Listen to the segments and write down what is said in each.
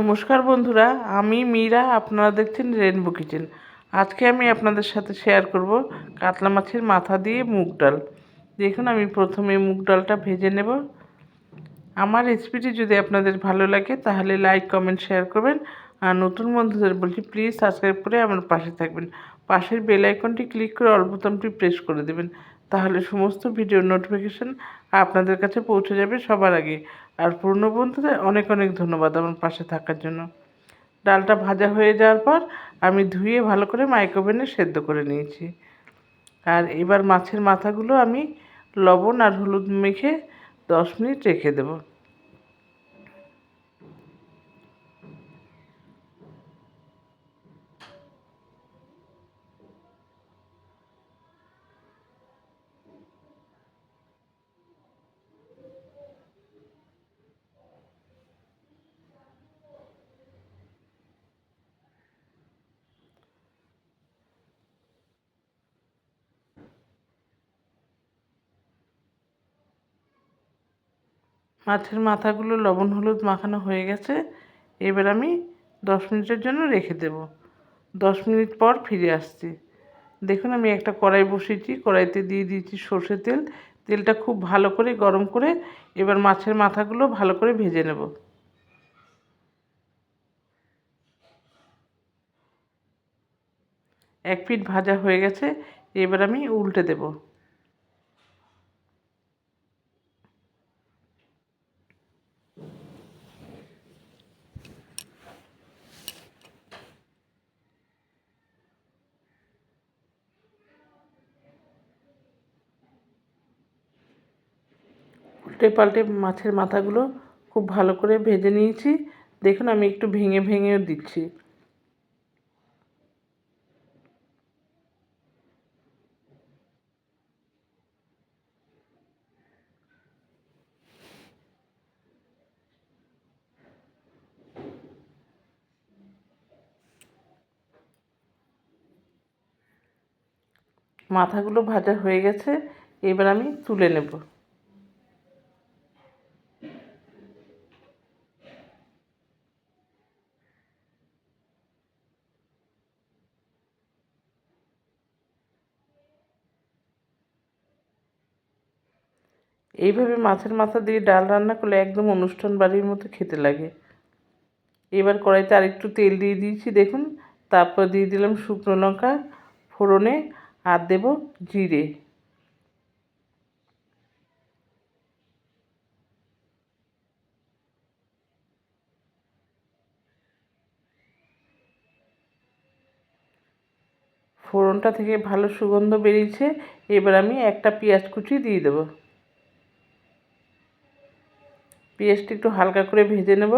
নমস্কার বন্ধুরা, আমি মীরা, আপনারা দেখছেন রেনবো কিচেন আজকে আমি আপনাদের সাথে শেয়ার করব কাতলা মাছের মাথা দিয়ে মুগ ডাল। দেখুন, আমি প্রথমে মুগ ডালটা ভেজে নেব। আমার রেসিপিটি যদি আপনাদের ভালো লাগে, তাহলে লাইক কমেন্ট শেয়ার করবেন। আর নতুন বন্ধুদের বলছি প্লিজ সাবস্ক্রাইব করে আমার পাশে থাকবেন। পাশের বেল আইকনটি ক্লিক করে অল বোতামটি প্রেস করে দেবেন। তাহলে সমস্ত ভিডিও নোটিফিকেশান আপনাদের কাছে পৌঁছে যাবে সবার আগে। আর পুরনো বন্ধুদের অনেক অনেক ধন্যবাদ আমার পাশে থাকার জন্য। ডালটা ভাজা হয়ে যাওয়ার পর আমি ধুয়ে ভালো করে মাইক্রোভেনে সেদ্ধ করে নিয়েছি। আর এবার মাছের মাথাগুলো আমি লবণ আর হলুদ মেখে দশ মিনিট রেখে দেবো। মাছের মাথাগুলো লবণ হলুদ মাখানো হয়ে গেছে। এবার আমি দশ মিনিটের জন্য রেখে দেব। দশ মিনিট পর ফিরে আসছি। দেখুন, আমি একটা কড়াই বসিয়েছি। কড়াইতে দিয়ে দিয়েছি সর্ষে তেল। তেলটা খুব ভালো করে গরম করে এবার মাছের মাথাগুলো ভালো করে ভেজে নেব। এক পিঠ ভাজা হয়ে গেছে। এবার আমি উল্টে দেবো। উল্টে পাল্টে মাছের মাথাগুলো খুব ভালো করে ভেজে নিয়েছি। দেখুন, আমি একটু ভেঙে ভেঙেও দিচ্ছি। মাথাগুলো ভাজা হয়ে গেছে, এবার আমি তুলে নেব। এইভাবে মাছের মাথা দিয়ে ডাল রান্না করলে একদম অনুষ্ঠান বাড়ির মতো খেতে লাগে। এবার কড়াইতে আরেকটু তেল দিয়ে দিয়েছি, দেখুন। তারপর দিয়ে দিলাম শুকনো লঙ্কা, ফোড়নে, আর দেব জিরে। ফোড়নটা থেকে ভালো সুগন্ধ বেরিয়েছে। এবার আমি একটা পেঁয়াজ কুচি দিয়ে দেবো। পেঁয়াজটা একটু হালকা করে ভেজে নেব।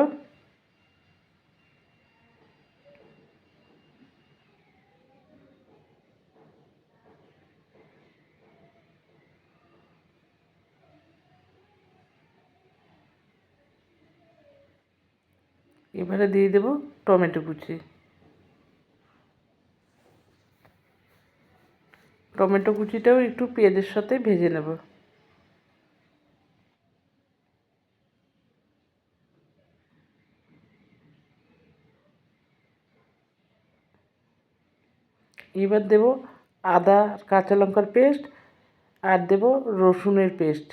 এবারে দিয়ে দেব টমেটো কুচি। টমেটো কুচিটাও একটু পেঁয়াজের সাথে ভেজে নেব। এবার দেব আদা, কাঁচা লঙ্কার পেস্ট আর দেব রসুনের পেস্ট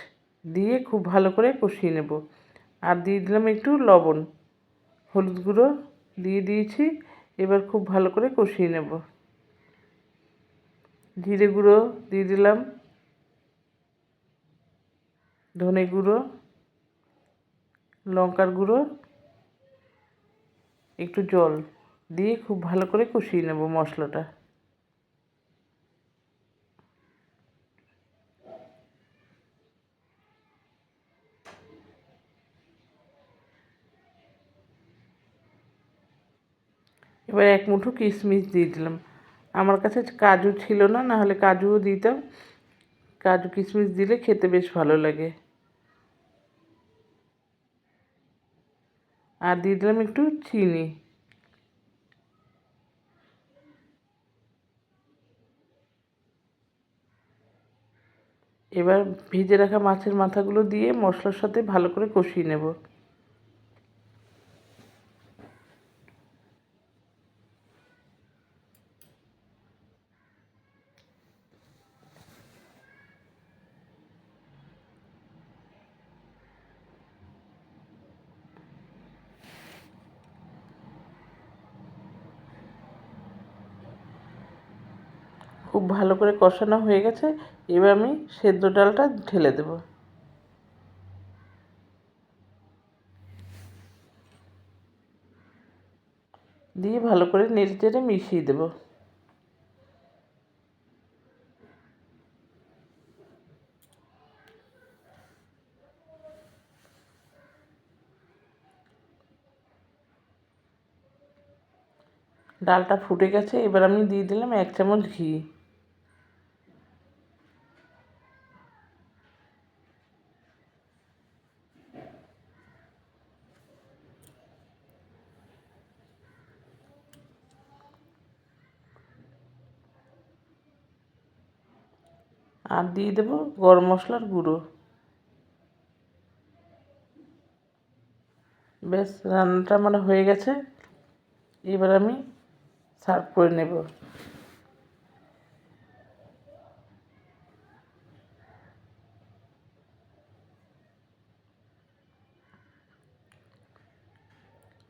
দিয়ে খুব ভালো করে কষিয়ে নেব। আর দিয়ে দিলাম একটু লবণ, হলুদ গুঁড়ো দিয়ে দিয়েছি, এবার খুব ভালো করে কষিয়ে নেব। জিরে গুঁড়ো দিয়ে দিলাম, ধনে গুঁড়ো, লঙ্কার গুঁড়ো, একটু জল দিয়ে খুব ভালো করে কষিয়ে নেব মশলাটা। এবার এক মুঠো কিশমিশ দিয়ে দিলাম। আমার কাছে কাজু ছিল না না হলে কাজুও দিতাম। কাজু কিশমিশ দিলে খেতে বেশ ভালো লাগে। আর দিয়ে দিলাম একটু চিনি। এবার ভেজে রাখা মাছের মাথাগুলো দিয়ে মশলার সাথে ভালো করে কষিয়ে নেব। খুব ভালো করে কষানো হয়ে গেছে, এবার আমি সেদ্ধ ডালটা ঢেলে দেব। দিয়ে ভালো করে নেড়ে চেড়ে মিশিয়ে দেবো। ডালটা ফুটে গেছে, এবার আমি দিয়ে দিলাম এক চামচ ঘি। আর দিয়ে দেবো গরম মশলার গুঁড়ো। বেশ, রান্নাটা আমার হয়ে গেছে। এবার আমি সার্ভ করে নেব।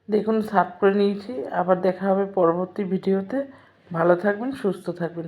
দেখুন, সার্ভ করে নিয়েছি। আবার দেখা হবে পরবর্তী ভিডিওতে। ভালো থাকবেন, সুস্থ থাকবেন।